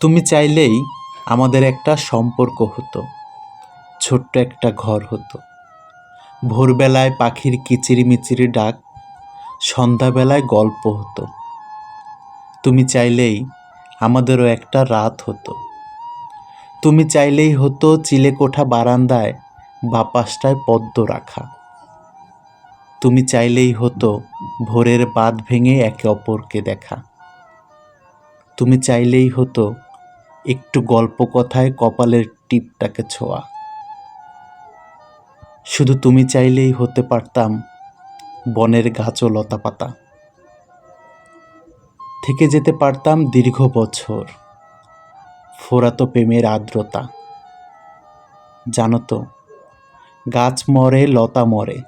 তুমি চাইলেই আমাদের একটা সম্পর্ক হতো, ছোট্ট একটা ঘর হতো। ভোরবেলায় পাখির কিচিরি মিচিরি ডাক, সন্ধ্যাবেলায় গল্প হতো। তুমি চাইলেই আমাদেরও একটা রাত হতো। তুমি চাইলেই হতো চিলেকোঠা বারান্দায় বাপাসটায় পদ্ম রাখা। তুমি চাইলেই হতো ভোরের বাদ ভেঙে একে অপরকে দেখা। তুমি চাইলেই হতো একটু গল্প কথায় কপালের টিপটাকে ছোঁয়া। শুধু তুমি চাইলেই হতে পারতাম বনের গাছ ও লতাপাতা থেকে যেতে পারতাম দীর্ঘ বছর, ফোরাতো প্রেমের আর্দ্রতা। জানো তো, গাছ মরে, লতা মরে,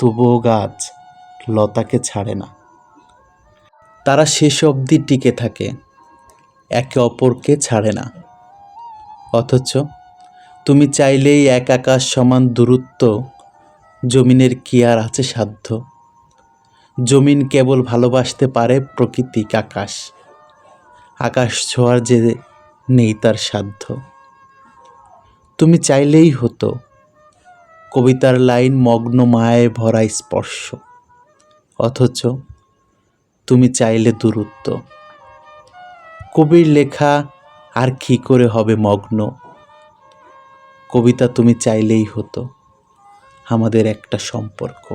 তবুও গাছ লতাকে ছাড়ে না। তারা শেষ অবধি টিকে থাকে। একে অপরকে ছাড়ে না। অথচ তুমি চাইলেই এক আকাশ সমান দূরত্ব, জমিনের কি আর আছে সাধ্য? জমিন কেবল ভালোবাসতে পারে প্রকৃতিক আকাশ। আকাশ ছোঁয়ার যে নেই তার সাধ্য। তুমি চাইলেই হতো কবিতার লাইন মগ্ন মায়ে ভরা স্পর্শ। অথচ তুমি চাইলে দূরত্ব। কবির লেখা আর কি করে হবে মগ্ন? কবিতা তুমি চাইলেই হতো আমাদের একটা সম্পর্ক।